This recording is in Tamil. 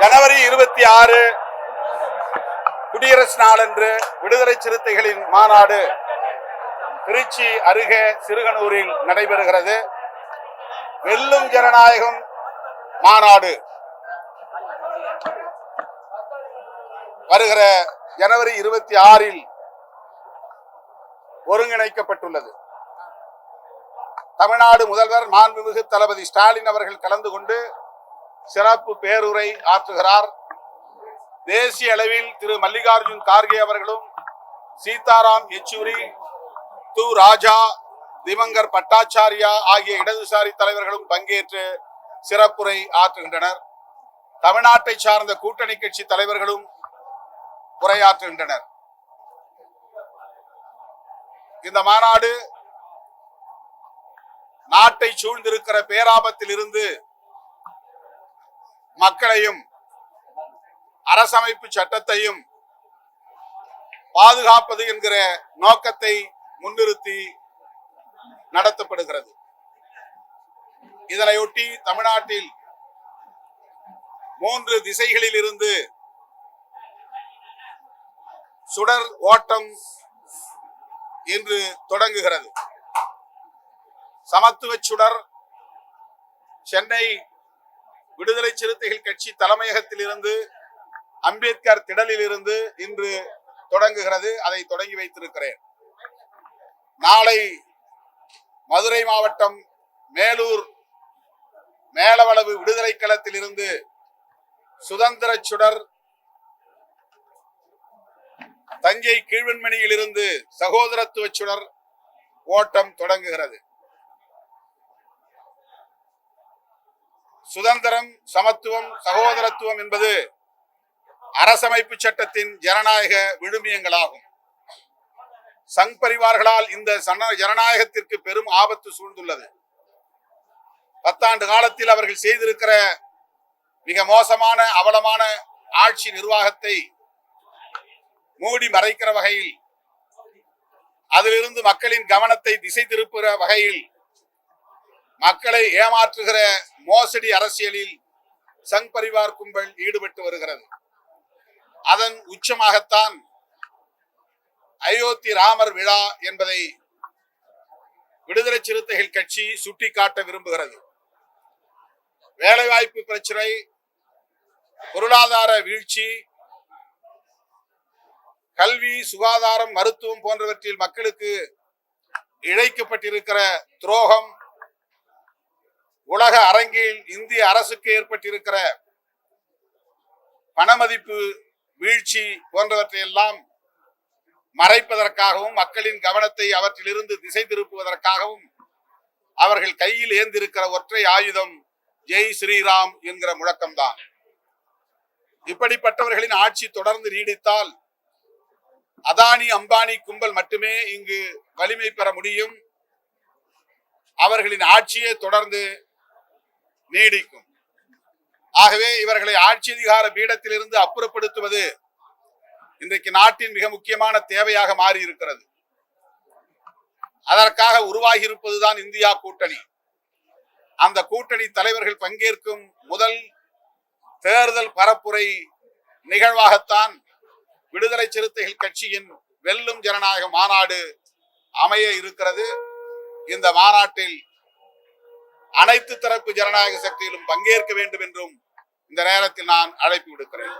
ஜனவரி இருபத்தி ஆறு குடியரசு நாளன்று விடுதலை சிறுத்தைகளின் மாநாடு திருச்சி அருகே சிறுகனூரில் நடைபெறுகிறது. வெல்லும் ஜனநாயகம் மாநாடு. வருகிற ஜனவரி இருபத்தி ஆறில் ஒருங்கிணைக்கப்பட்டுள்ளது. தமிழ்நாடு முதல்வர் மாண்புமிகு தளபதி ஸ்டாலின் அவர்கள் கலந்து கொண்டு சிறப்பு பேருரை ஆற்றுகிறார். தேசிய அளவில் திரு மல்லிகார்ஜுன் கார்கே அவர்களும் சீதாராம் யெச்சூரி து ராஜா திவங்கர் பட்டாச்சாரியா ஆகிய இடதுசாரி தலைவர்களும் பங்கேற்று சிறப்புரை ஆற்றுகின்றனர். தமிழ்நாட்டை சார்ந்த கூட்டணி கட்சி தலைவர்களும் உரையாற்றுகின்றனர். இந்த மாநாடு நாட்டை சூழ்ந்திருக்கிற பேராபத்தில் இருந்து மக்களையும் அரசமைப்பு சட்டத்தையும் பாதுகாப்பது என்கிற நோக்கத்தை முன்னிறுத்தி நடத்தப்படுகிறது. இதனையொட்டி தமிழ்நாட்டில் மூன்று திசைகளில் இருந்து சுடர் ஓட்டம் இன்று தொடங்குகிறது. சமத்துவ சுடர் சென்னை விடுதலை சிறுத்தைகள் கட்சி தலைமையகத்தில் இருந்து அம்பேத்கர் திடலில் இருந்து இன்று தொடங்குகிறது. அதை தொடங்கி வைத்திருக்கிறேன். நாளை மதுரை மாவட்டம் மேலூர் மேலவளவு விடுதலை களத்தில் இருந்து சுதந்திர சுடர் தஞ்சை கீழ்வெண்மணியில் இருந்து சகோதரத்துவ சுடர் ஓட்டம் தொடங்குகிறது. சுதந்திரம் சமத்துவம் சகோதரத்துவம் என்பது அரசமைப்பு சட்டத்தின் ஜனநாயக விழுமியங்களாகும். சங் பரிவார்களால் இந்த ஜனநாயகத்திற்கு பெரும் ஆபத்து சூழ்ந்துள்ளது. பத்தாண்டு காலத்தில் அவர்கள் செய்திருக்கிற மிக மோசமான அவலமான ஆட்சி நிர்வாகத்தை மூடி மறைக்கிற வகையில் அதிலிருந்து மக்களின் கவனத்தை திசை திருப்புகிற வகையில் மக்களை ஏமாற்றுகிற மோசடி அரசியலில் சங் பரிவார் கும்பல் ஈடுபட்டு வருகிறது. அதன் உச்சமாகத்தான் அயோத்தி ராமர் விழா என்பதை விடுதலை சிறுத்தைகள் கட்சி சுட்டிக்காட்ட விரும்புகிறது. வேலைவாய்ப்பு பிரச்சனை பொருளாதார வீழ்ச்சி கல்வி சுகாதாரம் மருத்துவம் போன்றவற்றில் மக்களுக்கு இழைக்கப்பட்டிருக்கிற துரோகம் உலக அரங்கில் இந்திய அரசுக்கு ஏற்பட்டிருக்கிற பணமதிப்பு வீழ்ச்சி போன்றவற்றையெல்லாம் மறைப்பதற்காகவும் மக்களின் கவனத்தை அவற்றிலிருந்து திசை திருப்புவதற்காகவும் அவர்கள் கையில் ஏந்திருக்கிற ஒற்றை ஆயுதம் ஜெய் ஸ்ரீராம் என்கிற முழக்கம்தான். இப்படிப்பட்டவர்களின் ஆட்சி தொடர்ந்து நீடித்தால் அதானி அம்பானி கும்பல் மட்டுமே இங்கு வலிமை பெற முடியும். அவர்களின் ஆட்சியே தொடர்ந்து நீடிக்கும். ஆகவே இவர்களை ஆட்சி அதிகார பீடத்திலிருந்து அப்புறப்படுத்துவது இன்றைக்கு நாட்டின் மிக முக்கியமான தேவையாக மாறி இருக்கிறது அதற்காக உருவாகி இருப்பதுதான் இந்தியா கூட்டணி. அந்த கூட்டணி தலைவர்கள் பங்கேற்கும் முதல் தேர்தல் பரப்புரை நிகழ்வாகத்தான் விடுதலை சிறுத்தைகள் கட்சியின் வெல்லும் ஜனநாயக மாநாடு அமைய இருக்கிறது. இந்த மாநாட்டில் அனைத்து தரப்பு ஜனநாயக சக்தியிலும் பங்கேற்க வேண்டும் என்றும் இந்த நேரத்தில் நான் அழைப்பு விடுக்கிறேன்.